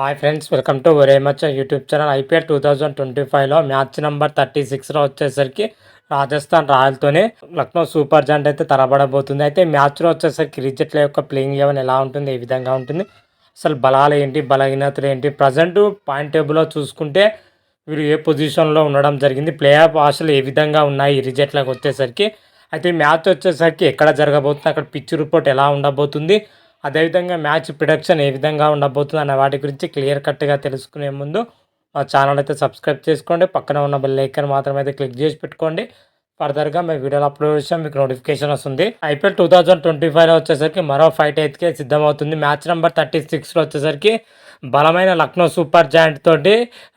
Hi friends welcome to ఒరే much YouTube channel IPL two thousand twenty ఫైవ్లో match number thirty సిక్స్లో వచ్చేసరికి రాజస్థాన్ రాయల్తోనే లక్నో సూపర్ జాయింట్ అయితే తరబడబోతుంది. అయితే మ్యాచ్లో వచ్చేసరికి రిజెట్ల యొక్క ప్లేయింగ్ లెవెన్ ఎలా ఉంటుంది ఏ విధంగా ఉంటుంది అసలు బలాలు ఏంటి బలహీనతలు ఏంటి ప్రజెంట్ పాయింట్ టేబుల్లో చూసుకుంటే వీరు ఏ పొజిషన్లో ఉండడం జరిగింది ప్లే ఆఫ్ ఆశలు ఏ విధంగా ఉన్నాయి రిజెట్లకు వచ్చేసరికి. అయితే మ్యాచ్ వచ్చేసరికి ఎక్కడ జరగబోతుంది అక్కడ పిచ్ రిపోర్ట్ ఎలా ఉండబోతుంది అదేవిధంగా మ్యాచ్ ప్రొడక్షన్ ఏ విధంగా ఉండబోతుంది అనే వాటి గురించి క్లియర్ కట్గా తెలుసుకునే ముందు మా ఛానల్ అయితే సబ్స్క్రైబ్ చేసుకోండి. పక్కన ఉన్న బెల్ ఐకన్ మాత్రం అయితే క్లిక్ చేసి పెట్టుకోండి. ఫర్దర్గా మేము వీడియోలు అప్లోడ్ చేసాం మీకు నోటిఫికేషన్ వస్తుంది. ఐపీఎల్ టూ థౌజండ్ ట్వంటీ ఫైవ్లో వచ్చేసరికి మరో ఫైట్ అయితే సిద్ధమవుతుంది. మ్యాచ్ నెంబర్ థర్టీ సిక్స్లో వచ్చేసరికి బలమైన లక్నో సూపర్ జాయింట్ తోటి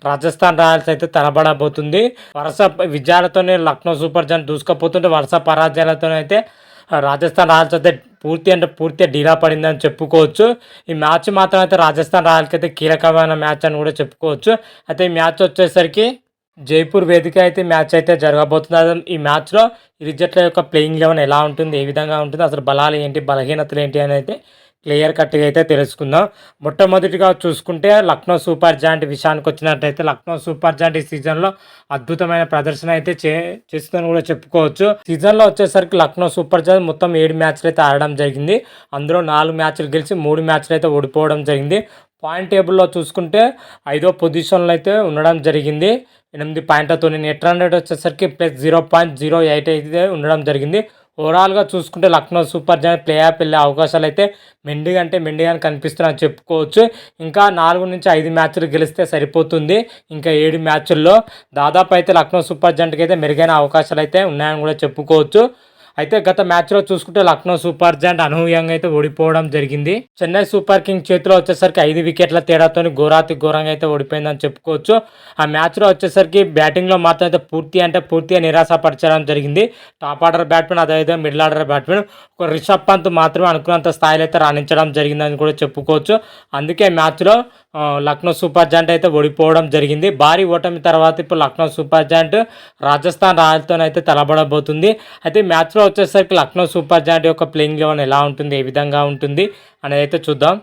రాజస్థాన్ రాయల్స్ అయితే తలబడబోతుంది. వరుస విజయాలతోనే లక్నో సూపర్ జాయింట్ దూసుకుపోతుంటే వరుస పరాజయాలతోనైతే రాజస్థాన్ రాయల్స్ అయితే పూర్తి అంటే పూర్తిగా డీలా పడిందని చెప్పుకోవచ్చు. ఈ మ్యాచ్ మాత్రం అయితే రాజస్థాన్ రాయల్స్కి అయితే కీలకమైన మ్యాచ్ అని కూడా చెప్పుకోవచ్చు. అయితే ఈ మ్యాచ్ వచ్చేసరికి జైపూర్ వేదిక అయితే మ్యాచ్ అయితే జరగబోతుంది. ఈ మ్యాచ్లో ఇరు జట్ల యొక్క ప్లేయింగ్ లెవెన్ ఎలా ఉంటుంది ఏ విధంగా ఉంటుంది అసలు బలాలు ఏంటి బలహీనతలు ఏంటి అని అయితే క్లియర్ కట్గా అయితే తెలుసుకుందాం. మొట్టమొదటిగా చూసుకుంటే లక్నో సూపర్ జాయింట్ విషయానికి వచ్చినట్టయితే లక్నో సూపర్ జాయింట్ ఈ సీజన్లో అద్భుతమైన ప్రదర్శన అయితే చే చేస్తుందని కూడా చెప్పుకోవచ్చు. సీజన్లో వచ్చేసరికి లక్నో సూపర్ జాయింట్ మొత్తం ఏడు మ్యాచ్లు అయితే ఆడడం జరిగింది. అందులో నాలుగు మ్యాచ్లు గెలిచి మూడు మ్యాచ్లు అయితే ఓడిపోవడం జరిగింది. పాయింట్ టేబుల్లో చూసుకుంటే ఐదో పొజిషన్లో అయితే ఉండడం జరిగింది. ఎనిమిది పాయింట్లతో నెట్ రన్ రేట్ వచ్చేసరికి plus zero point zero eight అయితే ఉండడం జరిగింది. ఓవరాల్గా చూసుకుంటే Lucknow super giant play off వెళ్ళే అవకాశాలు అయితే మెండిగా అంటే మెండిగా కనిపిస్తున్నాయని చెప్పుకోవచ్చు. ఇంకా నాలుగు నుంచి ఐదు మ్యాచ్లు గెలిస్తే సరిపోతుంది. ఇంకా ఏడు మ్యాచ్ల్లో దాదాపు అయితే లక్నో సూపర్ జాయింట్కి అయితే మెరుగైన అవకాశాలు అయితే ఉన్నాయని కూడా చెప్పుకోవచ్చు. అయితే గత మ్యాచ్లో చూసుకుంటే లక్నో సూపర్ జాయింట్ అనూహ్యంగా అయితే ఓడిపోవడం జరిగింది. చెన్నై సూపర్ కింగ్ చేతిలో వచ్చేసరికి ఐదు వికెట్ల తేడాతో ఘోరాతి ఘోరంగా అయితే ఓడిపోయిందని చెప్పుకోవచ్చు. ఆ మ్యాచ్లో వచ్చేసరికి బ్యాటింగ్లో మాత్రం అయితే పూర్తి అంటే పూర్తిగా నిరాశపరచడం జరిగింది. టాప్ ఆర్డర్ బ్యాట్మెన్ అదేవిధంగా మిడిల్ ఆర్డర్ బ్యాట్మెన్ ఒక రిషబ్ పంత్ మాత్రమే అనుకున్నంత స్థాయిలో అయితే రాణించడం జరిగిందని కూడా చెప్పుకోవచ్చు. అందుకే మ్యాచ్లో లక్నో సూపర్ జాయింట్ అయితే ఓడిపోవడం జరిగింది. భారీ ఓటమి తర్వాత ఇప్పుడు లక్నో సూపర్ జాయింట్ రాజస్థాన్ రాయల్తో అయితే తలబడబోతుంది. అయితే మ్యాచ్లో వచ్చేసరికి లక్నో సూపర్ జాయింట్ యొక్క ప్లేయింగ్ లెవెన్ ఎలా ఉంటుంది ఏ విధంగా ఉంటుంది అనేది అయితే చూద్దాం.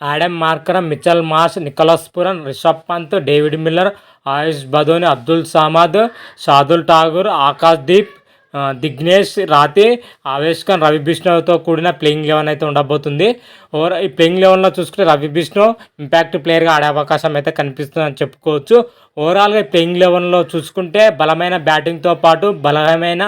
Aiden Markram Mitchell Marsh Nicholas Pooran Rishabh Pant David Miller Ayush Badoni Abdul Samad Shardul Thakur Akash Deep Digvesh Rathi Avesh Khan Ravi బిష్ణుతో కూడిన ప్లేయింగ్ లెవెన్ అయితే ఉండబోతుంది. ఓవర్ ఈ ప్లేయింగ్ లెవెన్లో చూసుకుంటే రవి బిష్ణు ఇంపాక్ట్ ప్లేయర్గా ఆడే అవకాశం అయితే కనిపిస్తుందని చెప్పుకోవచ్చు. ఓవరాల్గా ప్లేయింగ్ లెవెన్లో చూసుకుంటే బలమైన బ్యాటింగ్తో పాటు బలమైన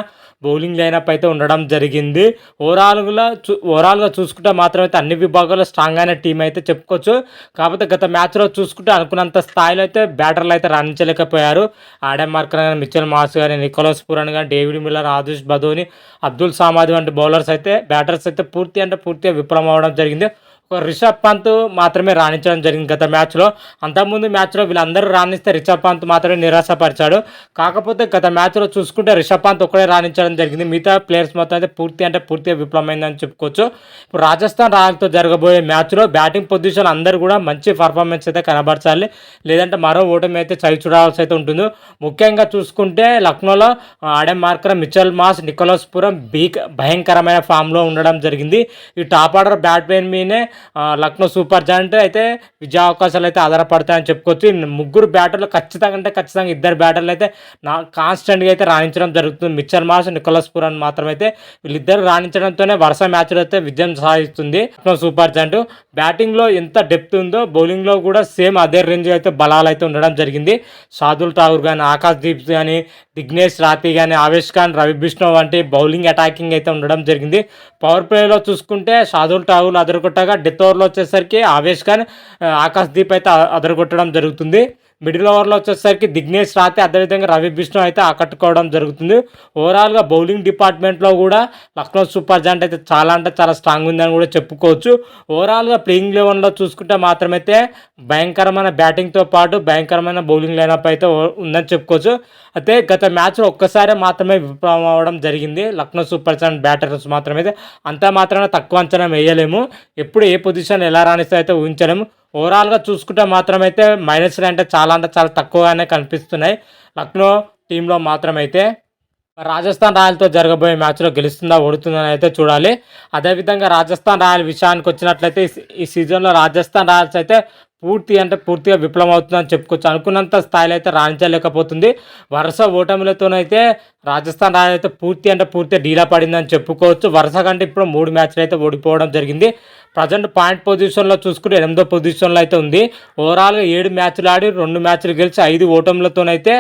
బౌలింగ్ లైనప్ అయితే ఉండడం జరిగింది. ఓవరాల్గా చూ ఓవరాల్గా చూసుకుంటే మాత్రం అయితే అన్ని విభాగాల్లో స్ట్రాంగ్ అయిన టీం అయితే చెప్పుకోవచ్చు. కాకపోతే గత మ్యాచ్లో చూసుకుంటే అనుకున్నంత స్థాయిలో అయితే బ్యాటర్లు అయితే రాణించలేకపోయారు. ఆడమ్ మార్కర్ కానీ మిచ్చల్ మాస్ కానీ నికోలస్ పురాణ్ కానీ డేవిడ్ మిల్లర్ ఆదుష్ బదోని అబ్దుల్ సామాద్ వంటి బౌలర్స్ అయితే బ్యాటర్స్ అయితే పూర్తి అంటే పూర్తిగా విఫలం అవ్వడం జరిగింది. రిషబ్ పంత్ మాత్రమే రాణించడం జరిగింది గత మ్యాచ్లో. అంతకుముందు మ్యాచ్లో వీళ్ళందరూ రాణిస్తే రిషబ్ పంత్ మాత్రమే నిరాశపరిచాడు. కాకపోతే గత మ్యాచ్లో చూసుకుంటే రిషబ్ పంత్ ఒక్కడే రాణించడం జరిగింది. మిగతా ప్లేయర్స్ మొత్తం అయితే పూర్తి అంటే పూర్తిగా విఫలమైందని చెప్పుకోవచ్చు. ఇప్పుడు రాజస్థాన్ రాయల్తో జరగబోయే మ్యాచ్లో బ్యాటింగ్ పొజిషన్ అందరూ కూడా మంచి పర్ఫార్మెన్స్ అయితే కనబరచాలి. లేదంటే మరో ఓటమి అయితే చవి చూడాల్సి అయితే ఉంటుంది. ముఖ్యంగా చూసుకుంటే లక్నోలో Aiden Markram Mitchell Marsh Nicholas Pooran బీక్ భయంకరమైన ఫామ్లో ఉండడం జరిగింది. ఈ టాప్ ఆర్డర్ బ్యాట్మెన్ మీనే లక్నో సూపర్ జాయింట్ అయితే విజయ అవకాశాలు అయితే ఆధారపడతాయని చెప్పుకోవచ్చు. ముగ్గురు బ్యాటర్లు ఖచ్చితంగా అంటే ఖచ్చితంగా ఇద్దరు బ్యాటర్లు అయితే నా కాన్స్టెంట్గా అయితే రాణించడం జరుగుతుంది. మిచ్చర్ మాస్ నికోలస్ పురాన్ మాత్రమైతే వీళ్ళిద్దరు రాణించడంతోనే వరుస మ్యాచ్లు అయితే విజయం సాధిస్తుంది లక్నో సూపర్ జాయింట్. బ్యాటింగ్లో ఎంత డెప్త్ ఉందో బౌలింగ్లో కూడా సేమ్ అదే రేంజ్ అయితే బలాలు అయితే ఉండడం జరిగింది. షాదుల్ ఠాగూర్ కానీ ఆకాశ్ దీప్ కానీ దిగ్నేష్ రాతి కానీ ఆవేష్ ఖాన్ రవి బిష్ణు వంటి బౌలింగ్ అటాకింగ్ అయితే ఉండడం జరిగింది. పవర్ ప్లేలో చూసుకుంటే షాదుల్ ఠాగూర్ అదరగొట్టగా డెత్ ఓవర్లో వచ్చేసరికి ఆవేష్ ఖాన్ ఆకాశ్ దీప్ అయితే అదరగొట్టడం జరుగుతుంది. మిడిల్ ఓవర్లో వచ్చేసరికి దిగ్నేష్ రాతే అదేవిధంగా రవి బిష్ణు అయితే ఆకట్టుకోవడం జరుగుతుంది. ఓవరాల్గా బౌలింగ్ డిపార్ట్మెంట్లో కూడా లక్నో సూపర్ జాయింట్ అయితే చాలా అంటే చాలా స్ట్రాంగ్ ఉందని కూడా చెప్పుకోవచ్చు. ఓవరాల్గా ప్లేయింగ్ లెవెన్లో చూసుకుంటే మాత్రమైతే భయంకరమైన బ్యాటింగ్తో పాటు భయంకరమైన బౌలింగ్ లైనప్ అయితే ఉందని చెప్పుకోవచ్చు. అయితే గత మ్యాచ్లో ఒక్కసారి మాత్రమే విఫలం అవ్వడం జరిగింది. లక్నో సూపర్ జాయింట్ బ్యాటర్స్ మాత్రమైతే అంత మాత్రమే తక్కువ అంచనా వేయలేము. ఎప్పుడు ఏ పొజిషన్ ఎలా రాణిస్తే అయితే ఊహించలేము. ఓవరాల్గా చూసుకుంటే మాత్రమైతే మైనస్లు అంటే చాలా అంటే చాలా తక్కువగానే కనిపిస్తున్నాయి. లక్నో టీంలో మాత్రమైతే రాజస్థాన్ రాయల్తో జరగబోయే మ్యాచ్లో గెలుస్తుందా ఓడుతుందని అయితే చూడాలి. అదేవిధంగా రాజస్థాన్ రాయల్ విషయానికి వచ్చినట్లయితే ఈ సీజన్లో రాజస్థాన్ రాయల్స్ అయితే పూర్తి అంటే పూర్తిగా విఫలం అవుతుందని చెప్పుకోవచ్చు. అనుకున్నంత స్థాయిలో అయితే రాణించలేకపోతుంది. వరుస ఓటములతోనైతే రాజస్థాన్ రాయల్ అయితే పూర్తి అంటే పూర్తిగా డీలా పడిందని చెప్పుకోవచ్చు. వరుస కంటే ఇప్పుడు మూడు మ్యాచ్లు అయితే ఓడిపోవడం జరిగింది. ప్రజెంట్ పాయింట్ పొజిషన్లో చూసుకుంటే ఎనిమిదో పొజిషన్లో అయితే ఉంది. ఓవరాల్గా ఏడు మ్యాచ్లు ఆడి రెండు మ్యాచ్లు గెలిచి ఐదు ఓటములతోనైతే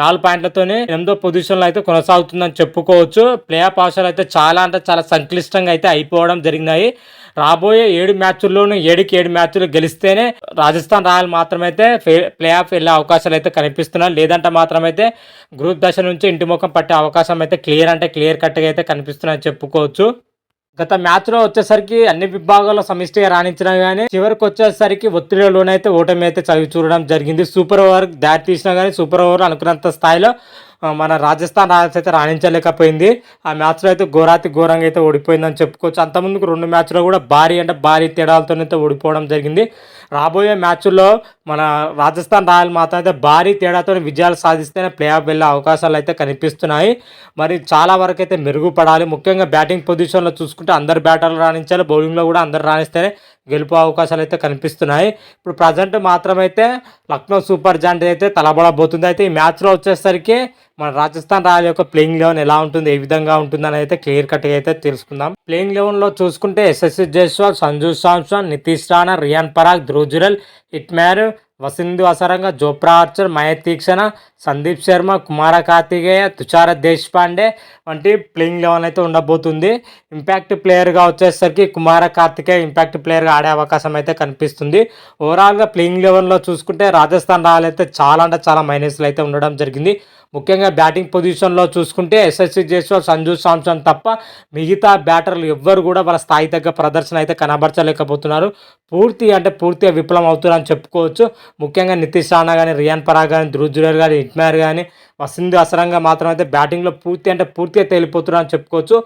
నాలుగు పాయింట్లతోనే ఎనిమిదో పొజిషన్లో అయితే కొనసాగుతుందని చెప్పుకోవచ్చు. ప్లే ఆఫ్ అవసరాలు అయితే చాలా అంటే చాలా సంక్లిష్టంగా అయితే అయిపోవడం జరిగినాయి. రాబోయే ఏడు మ్యాచ్ల్లోనూ ఏడుకి ఏడు మ్యాచ్లు గెలిస్తేనే రాజస్థాన్ రాయల్ మాత్రమైతే ప్లే ఆఫ్ వెళ్ళే అవకాశాలు అయితే కనిపిస్తున్నాయి. లేదంటే మాత్రమైతే గ్రూప్ దశ నుంచి ఇంటి ముఖం పట్టే అవకాశం అయితే క్లియర్ అంటే క్లియర్ కట్గా అయితే కనిపిస్తున్నాయని చెప్పుకోవచ్చు. గత మ్యాచ్లో వచ్చేసరికి అన్ని విభాగాల్లో సమిష్టిగా రాణించినా కానీ చివరికి వచ్చేసరికి ఒత్తిడిలోనైతే ఓటమి అయితే చవి చూడడం జరిగింది. సూపర్ ఓవర్ దారి తీసినా కానీ సూపర్ ఓవర్ అనుకున్నంత స్థాయిలో మన రాజస్థాన్ రాయల్స్ అయితే రాణించలేకపోయింది. ఆ మ్యాచ్లో అయితే ఘోరాతి ఘోరంగా అయితే ఓడిపోయిందని చెప్పుకోవచ్చు. అంతకుముందుకు రెండు మ్యాచ్లో కూడా భారీ అంటే భారీ తేడాలతోనైతే ఓడిపోవడం జరిగింది. రాబోయే మ్యాచ్ల్లో మన రాజస్థాన్ రాయల్ మాత్రం అయితే భారీ తేడాతో విజయాలు సాధిస్తేనే ప్లే ఆఫ్ వెళ్ళే అవకాశాలు అయితే కనిపిస్తున్నాయి. మరి చాలా వరకు అయితే మెరుగుపడాలి. ముఖ్యంగా బ్యాటింగ్ పొజిషన్లో చూసుకుంటే అందరు బ్యాటర్లు రాణించాలి. బౌలింగ్లో కూడా అందరు రాణిస్తేనే గెలుపు అవకాశాలు అయితే కనిపిస్తున్నాయి. ఇప్పుడు ప్రజెంట్ మాత్రమైతే లక్నో సూపర్ జాయింట్ అయితే తలబడబోతుంది. అయితే ఈ మ్యాచ్లో వచ్చేసరికి మన రాజస్థాన్ రాయల్ యొక్క ప్లేయింగ్ లెవెన్ ఎలా ఉంటుంది ఏ విధంగా ఉంటుందని అయితే క్లియర్ కట్గా అయితే తెలుసుకుందాం. ప్లేయింగ్ లెవెన్లో చూసుకుంటే ఎస్ఎస్సి జైస్వాల్ సంజు సాంసన్ నితీష్ రాణా రియాన్ పరాగ్ ధ్రువ్ ఇట్మ్యార్ వసింధు అసరంగ జోప్రా ఆర్చర్ మయతీక్షణ సందీప్ శర్మ కుమార కార్తికేయ తుషార దేశపాండే వంటి ప్లేయింగ్ లెవెన్ అయితే ఉండబోతుంది. ఇంపాక్ట్ ప్లేయర్గా వచ్చేసరికి కుమార కార్తికేయ ఇంపాక్ట్ ప్లేయర్గా ఆడే అవకాశం అయితే కనిపిస్తుంది. ఓవరాల్గా ప్లేయింగ్ లెవెన్లో చూసుకుంటే రాజస్థాన్ రాయల్ అయితే చాలా అంటే చాలా మైనస్లు అయితే ఉండడం జరిగింది. ముఖ్యంగా బ్యాటింగ్ పొజిషన్లో చూసుకుంటే ఎస్ఎస్సి జైస్వాల్ సంజు సామ్సన్ తప్ప మిగతా బ్యాటర్లు ఎవ్వరు కూడా వాళ్ళ స్థాయి తగ్గ ప్రదర్శన అయితే కనబరచలేకపోతున్నారు. పూర్తి అంటే పూర్తిగా విఫలం అవుతున్నారని చెప్పుకోవచ్చు. ముఖ్యంగా నితీష్ రాణా కానీ రియాన్ పరాగ్ కానీ ధృవ్ జురేర్ కానీ ఇట్మార్ కానీ వసింది అసరంగా మాత్రం అయితే బ్యాటింగ్లో పూర్తి అంటే పూర్తిగా తేలిపోతున్నారు అని చెప్పుకోవచ్చు.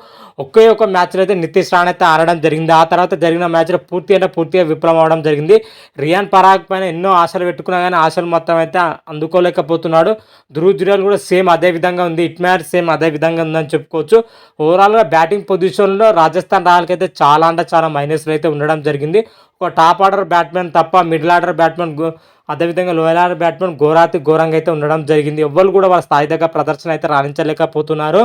ఒకే ఒక మ్యాచ్లో అయితే నితీష్ రాణా అయితే ఆడడం జరిగింది. ఆ తర్వాత జరిగిన మ్యాచ్లో పూర్తి అంటే పూర్తిగా విఫలం అవడం జరిగింది. రియాన్ పరాగ్ పైన ఎన్నో ఆశలు పెట్టుకున్నా కానీ ఆశలు మొత్తం అయితే అందుకోలేకపోతున్నాడు. ధ్రువ్ జురేల్ కూడా సేమ్ అదే విధంగా ఉంది. ఇట్ మ్యాచ్ సేమ్ అదే విధంగా ఉందని చెప్పుకోవచ్చు. ఓవరాల్గా బ్యాటింగ్ పొజిషన్లో రాజస్థాన్ రాయల్కి అయితే చాలా అంటే చాలా మైనస్లు అయితే ఉండడం జరిగింది. ఒక టాప్ ఆర్డర్ బ్యాట్మెన్ తప్ప మిడిల్ ఆర్డర్ బ్యాట్మెన్ అదేవిధంగా లోయలార్ బ్యాట్స్మెన్ బ్యాట్మెన్ ఘోరాతి ఘోరంగా అయితే ఉండడం జరిగింది. ఎవ్వరు కూడా వాళ్ళ స్థాయి దగ్గర ప్రదర్శన అయితే రాణించలేకపోతున్నారు.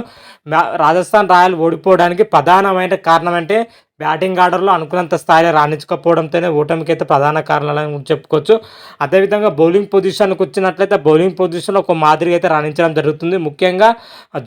రాజస్థాన్ రాయల్ ఓడిపోవడానికి ప్రధానమైన కారణం అంటే బ్యాటింగ్ ఆర్డర్లో అనుకున్నంత స్థాయిలో రాణించకపోవడంతోనే ఓటమికి అయితే ప్రధాన కారణాలని చెప్పుకోవచ్చు. అదేవిధంగా బౌలింగ్ పొజిషన్కి వచ్చినట్లయితే బౌలింగ్ పొజిషన్లో ఒక మాదిరిగా అయితే రాణించడం జరుగుతుంది. ముఖ్యంగా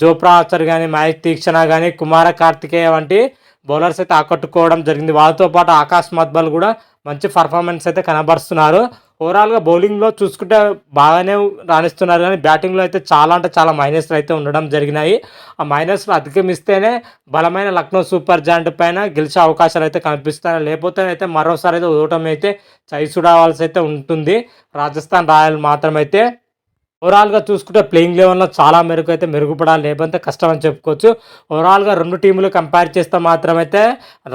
జోప్రా ఆచర్ కానీ మహేష్ తీక్షణ కానీ కుమార కార్తికేయ వంటి బౌలర్స్ అయితే ఆకట్టుకోవడం జరిగింది. వాళ్ళతో పాటు ఆకాశ్ మద్బల్ కూడా మంచి పర్ఫార్మెన్స్ అయితే కనబరుస్తున్నారు. ఓవరాల్గా బౌలింగ్లో చూసుకుంటే బాగానే రాణిస్తున్నారు కానీ బ్యాటింగ్లో అయితే చాలా అంటే చాలా మైనస్లు అయితే ఉండడం జరిగినాయి. ఆ మైనస్లు అధిగమిస్తేనే బలమైన లక్నో సూపర్ జాయింట్ పైన గెలిచే అవకాశాలు అయితే కనిపిస్తాయి లేకపోతే అయితే మరోసారి అయితే ఓటమి అయితే చై చూడవలసి అయితే ఉంటుంది. రాజస్థాన్ రాయల్ మాత్రమైతే ఓవరాల్గా చూసుకుంటే ప్లేయింగ్ లెవెల్లో చాలా మెరుగు అయితే మెరుగుపడాలి. లేకపోతే కష్టం అని చెప్పుకోవచ్చు. ఓవరాల్గా రెండు టీములు కంపేర్ చేస్తే మాత్రమైతే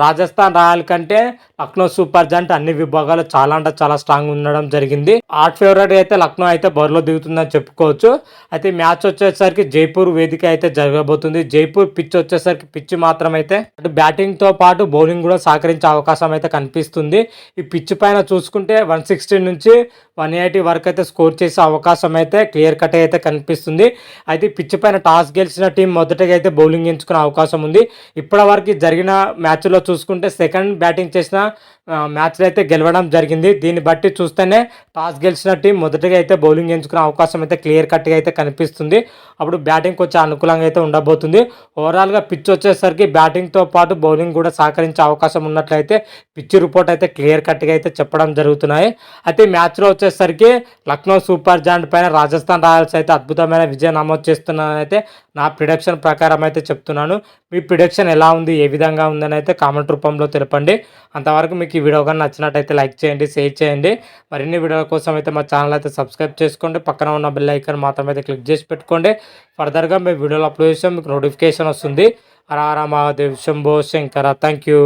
రాజస్థాన్ రాయల్ కంటే లక్నో సూపర్ జంట్ అన్ని విభాగాలు చాలా అంటే చాలా స్ట్రాంగ్ ఉండడం జరిగింది. ఆర్ట్ ఫేవరెట్ అయితే లక్నో అయితే బరిలో దిగుతుందని చెప్పుకోవచ్చు. అయితే మ్యాచ్ వచ్చేసరికి జైపూర్ వేదిక అయితే జరగబోతుంది. జైపూర్ పిచ్ వచ్చేసరికి పిచ్ మాత్రం అయితే అటు పాటు బౌలింగ్ కూడా సహకరించే అవకాశం అయితే కనిపిస్తుంది. ఈ పిచ్ పైన చూసుకుంటే వన్ సిక్స్టీ నుంచి వన్ ఎయిటీ వరకు అయితే స్కోర్ చేసే అవకాశం అయితే క్లియర్ కట్ అయితే కనిపిస్తుంది. అయితే పిచ్ పైన టాస్ గెలిచిన టీం మొదటగా అయితే బౌలింగ్ ఎంచుకునే అవకాశం ఉంది. ఇప్పటి వరకు జరిగిన మ్యాచ్లో చూసుకుంటే సెకండ్ బ్యాటింగ్ చేసిన మ్యాచ్లో అయితే గెలవడం జరిగింది. దీన్ని బట్టి చూస్తేనే టాస్ గెలిచిన టీం మొదటగా అయితే బౌలింగ్ ఎంచుకునే అవకాశం అయితే క్లియర్ కట్గా అయితే కనిపిస్తుంది. అప్పుడు బ్యాటింగ్ కొంచెం అనుకూలంగా అయితే ఉండబోతుంది. ఓవరాల్గా పిచ్ వచ్చేసరికి బ్యాటింగ్తో పాటు బౌలింగ్ కూడా సహకరించే అవకాశం ఉన్నట్లయితే పిచ్ రిపోర్ట్ అయితే క్లియర్ కట్గా అయితే చెప్పడం జరుగుతున్నాయి. అయితే మ్యాచ్లో వచ్చేసరికి లక్నో సూపర్ జాయింట్ పైన రాజస్థాన్ రాజస్థాన్ రాయల్స్ అయితే అద్భుతమైన విజయం నమోదు చేస్తున్నానైతే నా ప్రిడక్షన్ ప్రకారం అయితే చెప్తున్నాను. మీ ప్రిడక్షన్ ఎలా ఉంది? ఏ విధంగా ఉందని అయితే కామెంట్ రూపంలో తెలపండి. అంతవరకు మీకు ఈ వీడియో కానీ నచ్చినట్టయితే లైక్ చేయండి షేర్ చేయండి. మరిన్ని వీడియోల కోసం అయితే మా ఛానల్ అయితే సబ్స్క్రైబ్ చేసుకోండి. పక్కన ఉన్న బెల్ ఐకన్ మాత్రం అయితే క్లిక్ చేసి పెట్టుకోండి. ఫర్దర్గా మేము వీడియోలు అప్లోడ్ చేసాం మీకు నోటిఫికేషన్ వస్తుంది. హర హర మహాదేవ్. శంభో శంకర. Thank you.